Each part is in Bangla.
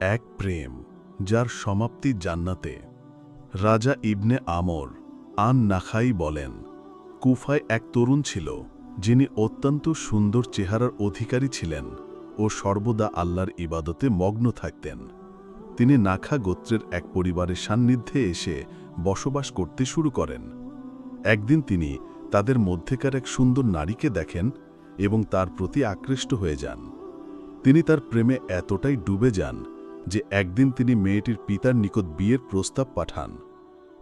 এক প্রেম, যার সমাপ্তি জান্নাতে। রাজা ইবনে আমর আন নাখাই বলেন, কুফায় এক তরুণ ছিল, যিনি অত্যন্ত সুন্দর চেহারার অধিকারী ছিলেন ও সর্বদা আল্লাহর ইবাদতে মগ্ন থাকতেন। তিনি নাখা গোত্রের এক পরিবারের সান্নিধ্যে এসে বসবাস করতে শুরু করেন। একদিন তিনি তাদের মধ্যেকার এক সুন্দর নারীকে দেখেন এবং তার প্রতি আকৃষ্ট হয়ে যান। তিনি তার প্রেমে এতটাই ডুবে যান যে একদিন তিনি মেয়েটির পিতার নিকট বিয়ের প্রস্তাব পাঠান।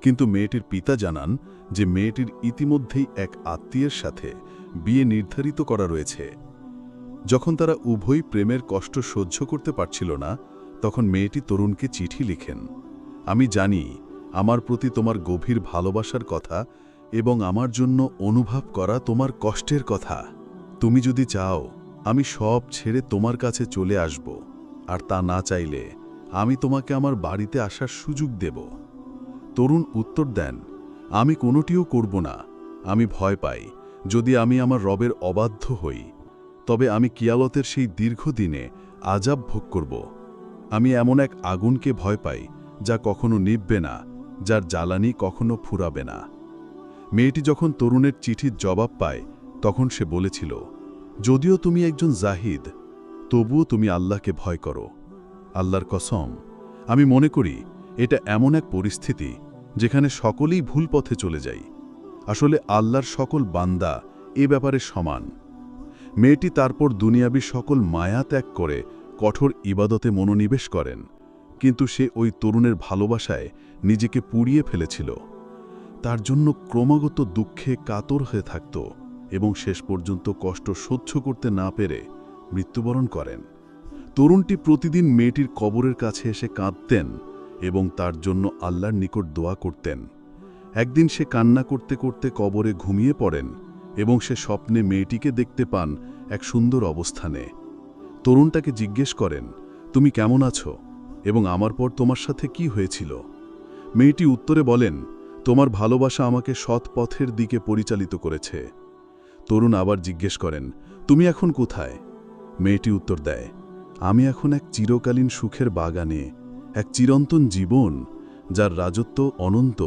কিন্তু মেয়েটির পিতা জানান যে মেয়েটির ইতিমধ্যেই এক আত্মীয়ের সাথে বিয়ে নির্ধারিত করা রয়েছে। যখন তারা উভয় প্রেমের কষ্ট সহ্য করতে পারছিল না, তখন মেয়েটি তরুণকে চিঠি লিখেন, আমি জানি আমার প্রতি তোমার গভীর ভালোবাসার কথা এবং আমার জন্য অনুভব করা তোমার কষ্টের কথা। তুমি যদি চাও, আমি সব ছেড়ে তোমার কাছে চলে আসব। আর তা না চাইলে আমি তোমাকে আমার বাড়িতে আসার সুযোগ দেব। তরুণ উত্তর দেন, আমি কোনোটিও করব না। আমি ভয় পাই, যদি আমি আমার রবের অবাধ্য হই। তবে আমি কিয়ালতের সেই দীর্ঘদিনে আজাব ভোগ করব। আমি এমন এক আগুনকে ভয় পাই, যা কখনো নিববে না, যার জ্বালানি কখনো ফুরাবে না। মেয়েটি যখন তরুণের চিঠির জবাব পায়, তখন সে বলেছিল, যদিও তুমি একজন জাহিদ তবুও তুমি আল্লাহকে ভয় করো। আল্লাহর কসম, আমি মনে করি এটা এমন এক পরিস্থিতি যেখানে সকলেই ভুল পথে চলে যাই আসলে আল্লাহর সকল বান্দা এ ব্যাপারে সমান। মেয়েটি তারপর দুনিয়াবি সকল মায়া ত্যাগ করে কঠোর ইবাদতে মনোনিবেশ করেন, কিন্তু সে ওই তরুণের ভালোবাসায় নিজেকে পুড়িয়ে ফেলেছিল। তার জন্য ক্রমাগত দুঃখে কাতর হয়ে থাকত এবং শেষ পর্যন্ত কষ্ট সহ্য করতে না পেরে মৃত্যুবরণ করেন। তরুণটি প্রতিদিন মেয়েটির কবরের কাছে এসে কাঁদতেন এবং তার জন্য আল্লাহর নিকট দোয়া করতেন। একদিন সে কান্না করতে করতে কবরে ঘুমিয়ে পড়েন এবং সে স্বপ্নে মেয়েটিকে দেখতে পান এক সুন্দর অবস্থানে। তরুণটাকে জিজ্ঞেস করেন, তুমি কেমন আছো? এবং আমার পর তোমার সাথে কি হয়েছিল? মেয়েটি উত্তরে বলেন, তোমার ভালোবাসা আমাকে সৎ পথের দিকে পরিচালিত করেছে। তরুণ আবার জিজ্ঞেস করেন, তুমি এখন কোথায়? মেয়েটি উত্তর দেয়, আমি এখন এক চিরকালীন সুখের বাগানে, এক চিরন্তন জীবন, যার রাজত্ব অনন্ত,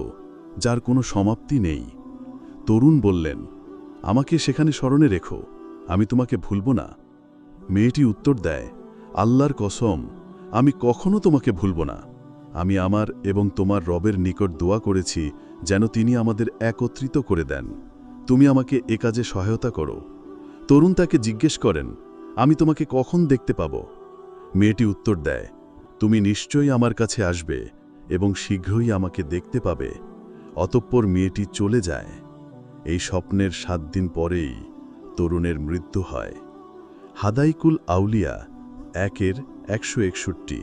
যার কোনো সমাপ্তি নেই। তরুণ বললেন, আমাকে সেখানে স্মরণে রেখো, আমি তোমাকে ভুলব না। মেয়েটি উত্তর দেয়, আল্লাহর কসম, আমি কখনো তোমাকে ভুলব না। আমি আমার এবং তোমার রবের নিকট দোয়া করেছি যেন তিনি আমাদের একত্রিত করে দেন। তুমি আমাকে এ কাজে সহায়তা করো। তরুণ তাকে জিজ্ঞেস করেন আমি তোমাকে কখন দেখতে পাব? মেয়েটি উত্তর দেয়, তুমি নিশ্চয়ই আমার কাছে আসবে এবং শীঘ্রই আমাকে দেখতে পাবে। অতঃপর মেয়েটি চলে যায়। এই স্বপ্নের সাত দিন পরেই তরুণের মৃত্যু হয়। হাদাইকুল আউলিয়া, একের একশো একষট্টি।